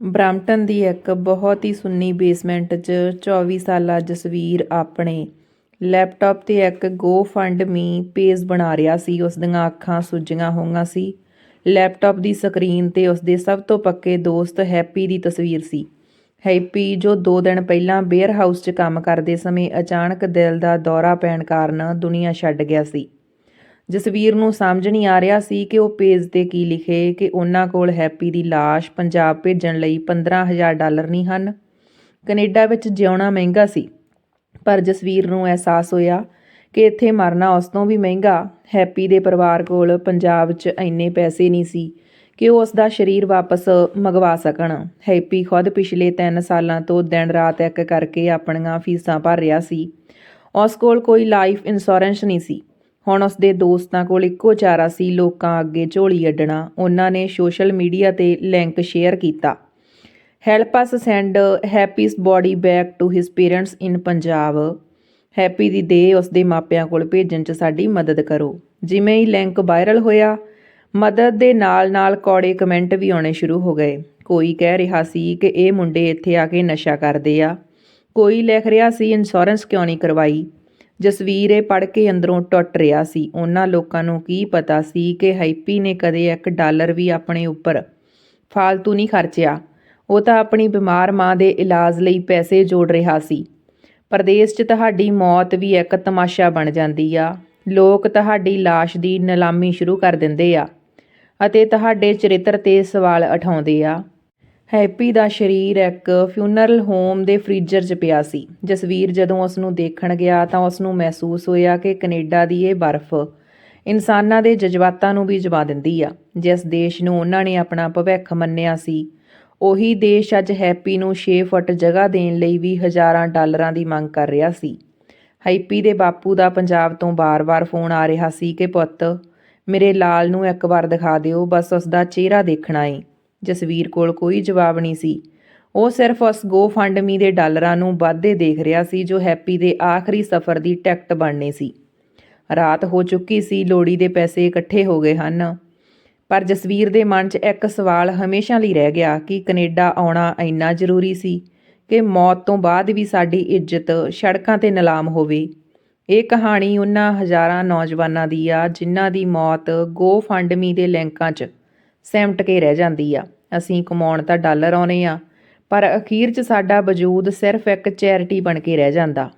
Brampton ਦੀ ਇੱਕ ਬਹੁਤ ਹੀ ਸੁੰਨੀ basement 'ਚ 24 ਸਾਲਾ ਜਸਵੀਰ ਆਪਣੇ ਲੈਪਟਾਪ 'ਤੇ ਇੱਕ ਗੋ ਫੰਡ ਮੀ ਪੇਜ ਬਣਾ ਰਿਹਾ ਸੀ। ਉਸ ਦੀਆਂ ਅੱਖਾਂ ਸੁੱਜੀਆਂ ਹੋਈਆਂ ਸੀ। ਲੈਪਟਾਪ ਦੀ ਸਕਰੀਨ ਤੇ ਉਸਦੇ ਸਭ ਤੋਂ ਪੱਕੇ ਦੋਸਤ ਹੈਪੀ ਦੀ ਤਸਵੀਰ ਸੀ। ਹੈਪੀ ਜੋ 2 ਦਿਨ ਪਹਿਲਾਂ ਬੇਅਰ ਹਾਊਸ 'ਚ ਕੰਮ ਕਰਦੇ ਸਮੇਂ ਅਚਾਨਕ ਦਿਲ ਦਾ ਦੌਰਾ ਪੈਣ ਕਾਰਨ ਦੁਨੀਆ ਛੱਡ ਗਿਆ ਸੀ। ਜਸਵੀਰ ਨੂੰ ਸਮਝ ਨਹੀਂ ਆ ਰਿਹਾ ਸੀ ਕਿ ਉਹ ਪੇਜ ਤੇ ਕੀ ਲਿਖੇ ਕਿ ਉਹਨਾਂ ਕੋਲ ਹੈਪੀ ਦੀ ਲਾਸ਼ ਪੰਜਾਬ ਭੇਜਣ ਲਈ 15000 ਡਾਲਰ ਨਹੀਂ ਹਨ। ਕੈਨੇਡਾ ਵਿੱਚ ਜਿਉਣਾ ਮਹਿੰਗਾ ਸੀ, ਪਰ ਜਸਵੀਰ ਨੂੰ ਅਹਿਸਾਸ ਹੋਇਆ ਕਿ ਇੱਥੇ ਮਰਨਾ ਉਸ ਤੋਂ ਵੀ ਮਹਿੰਗਾ। ਹੈਪੀ ਦੇ ਪਰਿਵਾਰ ਕੋਲ ਪੰਜਾਬ 'ਚ ਇੰਨੇ ਪੈਸੇ ਨਹੀਂ ਸੀ ਕਿ ਉਹ ਉਸ ਦਾ ਸਰੀਰ ਵਾਪਸ ਮੰਗਵਾ ਸਕਣ। ਹੈਪੀ ਖੁਦ ਪਿਛਲੇ 3 ਸਾਲਾਂ ਤੋਂ ਦਿਨ ਰਾਤ ਇੱਕ ਕਰਕੇ ਆਪਣੀਆਂ ਫੀਸਾਂ ਭਰ ਰਿਹਾ ਸੀ। ਉਸ ਕੋਲ ਕੋਈ ਲਾਈਫ ਇੰਸ਼ੋਰੈਂਸ ਨਹੀਂ ਸੀ। ਹੁਣ ਉਸਦੇ ਦੋਸਤਾਂ ਕੋਲ ਇੱਕੋ ਚਾਰਾ ਸੀ ਲੋਕਾਂ ਅੱਗੇ ਝੋਲੀ ਅੱਡਣਾ। ਉਹਨਾਂ ਨੇ ਸੋਸ਼ਲ ਮੀਡੀਆ ਤੇ ਲਿੰਕ ਸ਼ੇਅਰ ਕੀਤਾ। Help us send Happy's body back to his parents in Punjab Happy ਦੀ ਦੇਹ ਉਸਦੇ ਮਾਪਿਆਂ ਕੋਲ ਭੇਜਣ 'ਚ ਸਾਡੀ ਮਦਦ ਕਰੋ। ਜਿਵੇਂ ਹੀ ਲਿੰਕ ਵਾਇਰਲ ਹੋਇਆ, ਮਦਦ ਦੇ ਨਾਲ-ਨਾਲ ਕੌੜੇ ਕਮੈਂਟ ਵੀ ਆਉਣੇ ਸ਼ੁਰੂ ਹੋ ਗਏ। ਕੋਈ ਕਹਿ ਰਿਹਾ ਸੀ ਕਿ ਇਹ ਮੁੰਡੇ ਇੱਥੇ ਆ ਕੇ ਨਸ਼ਾ ਕਰਦੇ ਆ। ਕੋਈ ਲਿਖ ਰਿਹਾ ਸੀ ਇੰਸ਼ੋਰੈਂਸ ਕਿਉਂ ਨਹੀਂ ਕਰਵਾਈ। ਜਸਵੀਰ ਇਹ ਪੜ੍ਹ ਕੇ ਅੰਦਰੋਂ ਟੁੱਟ ਰਿਹਾ ਸੀ। ਉਹਨਾਂ ਲੋਕਾਂ ਨੂੰ ਕੀ ਪਤਾ ਸੀ ਕਿ ਹੈਪੀ ਨੇ ਕਦੇ ਇੱਕ ਡਾਲਰ ਵੀ ਆਪਣੇ ਉੱਪਰ ਫਾਲਤੂ ਨਹੀਂ ਖਰਚਿਆ। ਉਹ ਤਾਂ ਆਪਣੀ ਬਿਮਾਰ ਮਾਂ ਦੇ ਇਲਾਜ ਲਈ ਪੈਸੇ ਜੋੜ ਰਿਹਾ ਸੀ। ਪਰਦੇਸ 'ਚ ਤੁਹਾਡੀ ਮੌਤ ਵੀ ਇੱਕ ਤਮਾਸ਼ਾ ਬਣ ਜਾਂਦੀ ਆ। ਲੋਕ ਤੁਹਾਡੀ ਲਾਸ਼ ਦੀ ਨਿਲਾਮੀ ਸ਼ੁਰੂ ਕਰ ਦਿੰਦੇ ਆ ਅਤੇ ਤੁਹਾਡੇ ਚਰਿੱਤਰ ਤੇ ਸਵਾਲ ਉਠਾਉਂਦੇ ਆ। ਹੈਪੀ ਦਾ ਸਰੀਰ ਇੱਕ ਫਿਊਨਰਲ ਹੋਮ ਦੇ ਫ੍ਰੀਜ਼ਰ 'ਚ ਪਿਆ ਸੀ। ਜਸਵੀਰ ਜਦੋਂ ਉਸ ਨੂੰ ਦੇਖਣ ਗਿਆ ਤਾਂ ਉਸ ਨੂੰ ਮਹਿਸੂਸ ਹੋਇਆ ਕਿ ਕੈਨੇਡਾ ਦੀ ਇਹ ਬਰਫ਼ ਇਨਸਾਨਾਂ ਦੇ ਜਜ਼ਬਾਤਾਂ ਨੂੰ ਵੀ ਜਵਾ ਦਿੰਦੀ ਆ। ਜਿਸ ਦੇਸ਼ ਨੂੰ ਉਹਨਾਂ ਨੇ ਆਪਣਾ ਭਵਿੱਖ ਮੰਨਿਆ ਸੀ, ਉਹੀ ਦੇਸ਼ ਅੱਜ ਹੈਪੀ ਨੂੰ 6 ਫੁੱਟ ਜਗ੍ਹਾ ਦੇਣ ਲਈ ਵੀ ਹਜ਼ਾਰਾਂ ਡਾਲਰਾਂ ਦੀ ਮੰਗ ਕਰ ਰਿਹਾ ਸੀ। ਹੈਪੀ ਦੇ ਬਾਪੂ ਦਾ ਪੰਜਾਬ ਤੋਂ ਬਾਰ-ਬਾਰ ਫੋਨ ਆ ਰਿਹਾ ਸੀ ਕਿ, ਪੁੱਤ, ਮੇਰੇ ਲਾਲ ਨੂੰ ਇੱਕ ਵਾਰ ਦਿਖਾ ਦਿਓ, ਬਸ ਉਸ ਦਾ ਚਿਹਰਾ ਦੇਖਣਾ ਏ। ਜਸਵੀਰ ਕੋਲ ਕੋਈ ਜਵਾਬ ਨਹੀਂ ਸੀ। ਉਹ ਸਿਰਫ ਉਸ ਗੋ ਫੰਡ ਦੇ ਡਾਲਰਾਂ ਨੂੰ ਵਾਧੇ ਦੇਖ ਰਿਹਾ ਸੀ ਜੋ ਹੈਪੀ ਦੇ ਆਖਰੀ ਸਫ਼ਰ ਦੀ ਟਿਕਟ ਬਣਨੀ ਸੀ। ਰਾਤ ਹੋ ਚੁੱਕੀ ਸੀ ਲੋੜੀ ਦੇ ਪੈਸੇ ਇਕੱਠੇ ਹੋ ਗਏ ਹਨ। ਪਰ ਜਸਵੀਰ ਦੇ ਮਨ 'ਚ ਇੱਕ ਸਵਾਲ ਹਮੇਸ਼ਾ ਲਈ ਰਹਿ ਗਿਆ ਕਿ ਕੈਨੇਡਾ ਆਉਣਾ ਇੰਨਾ ਜ਼ਰੂਰੀ ਸੀ ਕਿ ਮੌਤ ਤੋਂ ਬਾਅਦ ਵੀ ਸਾਡੀ ਇੱਜ਼ਤ ਸੜਕਾਂ ਤੇ ਨਿਲਾਮ ਹੋਵੇ। ਇਹ ਕਹਾਣੀ ਉਹਨਾਂ ਹਜ਼ਾਰਾਂ ਨੌਜਵਾਨਾਂ ਦੀ ਆ ਜਿਨ੍ਹਾਂ ਦੀ ਮੌਤ ਗੋ ਫੰਡ ਦੇ ਲਿੰਕਾਂ 'ਚ ਸਿਮਟ ਕੇ ਰਹਿ ਜਾਂਦੀ ਆ। ਅਸੀਂ ਕਮਾਉਣ ਤਾਂ ਡਾਲਰ ਆਉਨੇ ਆ, ਪਰ ਅਖੀਰ 'ਚ ਸਾਡਾ ਵਜੂਦ ਸਿਰਫ ਇੱਕ ਚੈਰਿਟੀ ਬਣ ਕੇ ਰਹਿ ਜਾਂਦਾ।